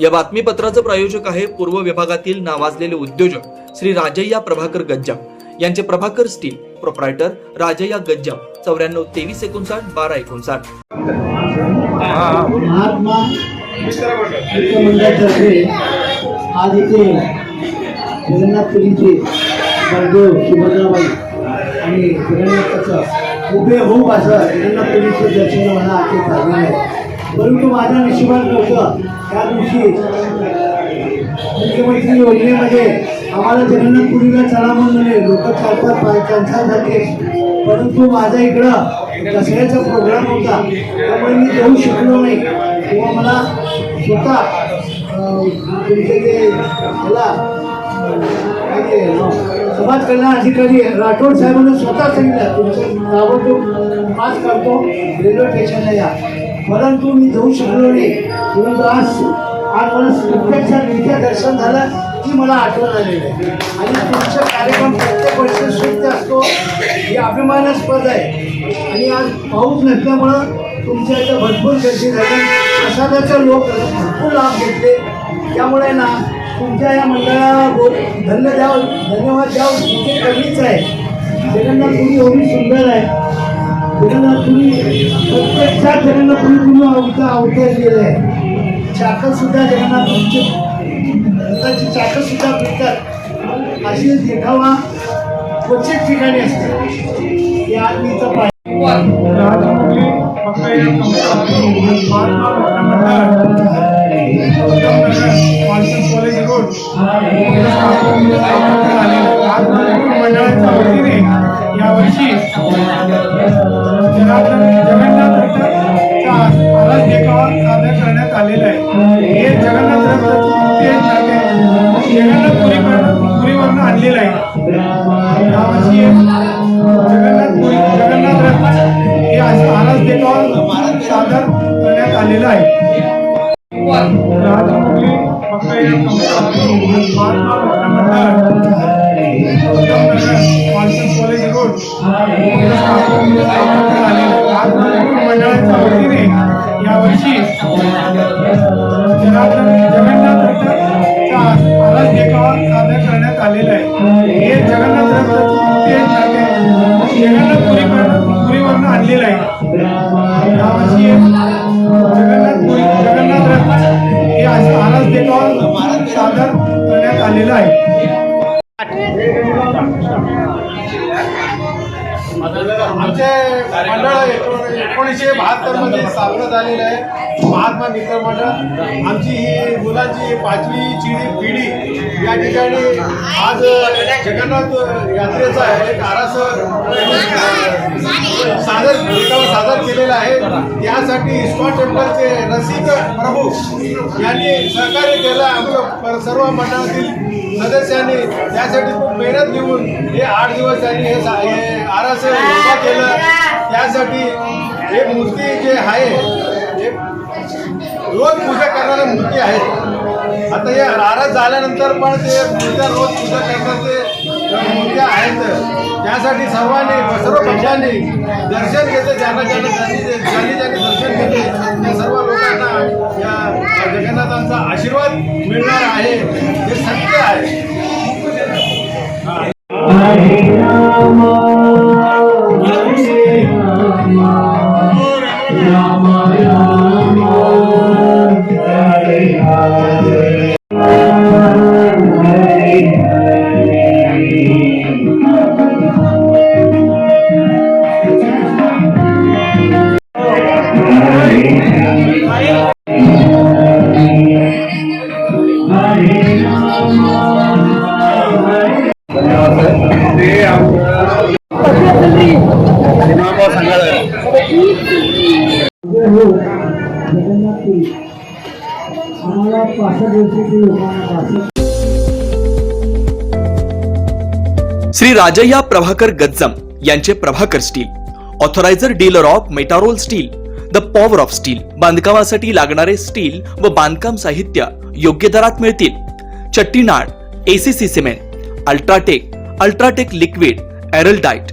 या बातमीपत्राचं प्रायोजक आहे पूर्व विभागातील नावाजलेले उद्योजक श्री राजय्या प्रभाकर गज्जाम. यांचे प्रभाकर स्टील प्रोप्रायटर राजय्या गज्जाम. चौऱ्याण्णव तेवीस एकोणसाठ बारा एकोणसाठ. महात्मा मंडळातर्फे आज इथे जगन्नाथपुरीचे बलदेव सुभद्राबाई आणि जगन्नाथाचं उभे होऊ असं जगन्नाथ पुरीचं दर्शन मला आजचे झालेलं आहे परंतु माझ्या नशिबात नव्हतं. त्या दिवशी मुख्यमंत्री योजनेमध्ये आम्हाला जगन्नाथपुरीला चला म्हणून लोक चार पाच बायकांसाठी परंतु माझा इकडं दसऱ्याचा प्रोग्राम होता. त्यामुळे मी जाऊ शकलो नाही. किंवा मला स्वतः तुमचे म्हणजे ते मला म्हणजे समाज कल्याण अधिकारी राठोड साहेबांना स्वतः सांगितलं तुमचं ताबडतोब पास करतो रेल्वे स्टेशनला या. परंतु मी जाऊ शकलो नाही. परंतु आज आज मला प्रत्यक्षात इथे दर्शन झालं की मला आठवण आलेली आहे. आणि तुमचा कार्यक्रम प्रत्येक वर्ष सुप्त असतो. हे अभिमानास्पद आहे. आणि आज पाऊस नसल्यामुळं तुमच्या इथं भरपूर गर्दी झाली. प्रसादाचे लोक भरपूर लाभ घेतले. त्यामुळे ना तुमच्या या मंडळाला बोल धन्य द्यावं धन्यवाद द्यावं. तुमचे कमीच आहे. जगन्नाथपुरी एवढी सुंदर आहे. त्यांना जगन्नाथपुरी प्रत्यक्षात जणांना तुम्ही तुम्ही अवता अवतरलेलं आहे चाकं सुद्धा जणांना तुमचे. दुधाची चाकं सुद्धा मिळतात. अशी देखावा क्वचित ठिकाणी असते. या आदमीचा पाय कॉलेज रोड मंडळाच्या वतीने यावर्षी पुरीवरनं आणलेलं आहे. यावर्षी जगन्नाथ पुरी जगन्नाथ रथ हे असं आरास देखावा सादर करण्यात आलेलं आहे. Rajmurli college road. असं आरास देखावा सादर करण्यात आलेलं आहे. आमचे मंडळ एकोणीसशे बहात्तरमध्ये स्थापना झालेलं आहे महात्मा मित्र मंडळ आमची ही मुलांची पाचवीची पिढी या ठिकाणी आज जगन्नाथ यात्रेचा एक आरासर सादर सादर केलेला आहे. त्यासाठी इस्कॉन टेम्पलचे रसिक प्रभू यांनी सहकार्य केलं. आमच्या पर- सर्व मंडळातील सदस्यांनी त्यासाठी खूप मेहनत घेऊन हे आठ दिवस त्यांनी हे सा- आरास केलं. त्यासाठी हे मूर्ती जे आहे हे रोज पूजा करणाऱ्या मूर्ती आहेत. आता हे आरास झाल्यानंतर पण ते मूर्त्या रोज पूजा करणारे मूर्त्या आहेत. त्यासाठी सर्वांनी सर्व पक्षांनी दर्शन घेते ज्यांना ज्यांना ज्यांनी ज्यांनी ज्यांनी दर्शन घेते त्या सर्व लोकांना या जगन्नाथांचा आशीर्वाद मिळणार आहे. हे सत्य आहे. आम्हाला पासष्ट वर्षाची लोकांना पासष्ट श्री राजय्या प्रभाकर गज्जम यांचे Prabhakar steel authorised dealer of Metarol steel the power of steel बांधकामासाठी लागणारे स्टील व बांधकाम साहित्य योग्य दरात मिळतील. Chettinad ACC cement UltraTech UltraTech liquid Araldite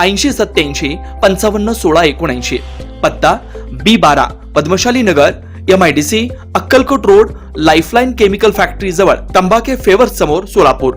ऐंशी सत्याऐंशी पंचावन्न सोळा एकोणऐंशी. पत्ता बी बारा Padmashali Nagar M I D C Akkalkot road lifeline chemical factory जवळ तंबाखे फेवर समोर सोलापूर.